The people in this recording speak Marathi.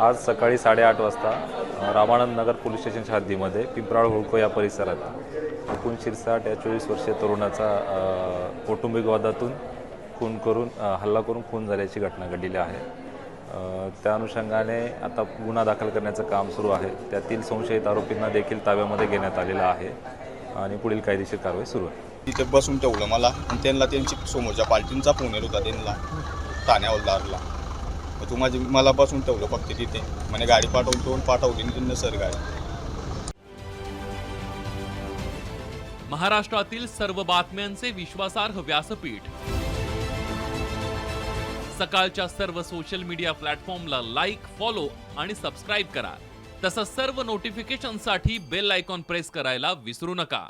आज सकाळी साडेआठ वाजता रामानंद नगर पोलीस स्टेशनच्या हद्दीमध्ये पिंपराळ होळको या परिसरात मुकुंद शिरसाट या चोवीस वर्षीय तरुणाचा कौटुंबिक वादातून खून करून हल्ला करून खून झाल्याची घटना घडलेली आहे. त्या अनुषंगाने आता गुन्हा दाखल करण्याचं काम सुरू आहे. त्यातील संशयित आरोपींना देखील ताब्यामध्ये घेण्यात आलेलं आहे आणि पुढील कायदेशीर कारवाई सुरू आहे. तिथे बसून ठेवलं मला आणि त्यांना त्यांची समोरच्या पार्टींचा फोन येत होता त्यांना ठाणे मग तू माझी मला बसून ठेवलं फक्त तिथे. म्हणे गाडी पाठवतो पाठवली आणि त्यांना सर गाडी. महाराष्ट्रातील सर्व बातम्यांचे विश्वासार्ह व्यासपीठ. सकाळच्या सर्व सोशल मीडिया प्लॅटफॉर्मला लाईक फॉलो आणि सबस्क्राईब करा. तसंच सर्व नोटिफिकेशनसाठी बेल आयकॉन प्रेस करायला विसरू नका.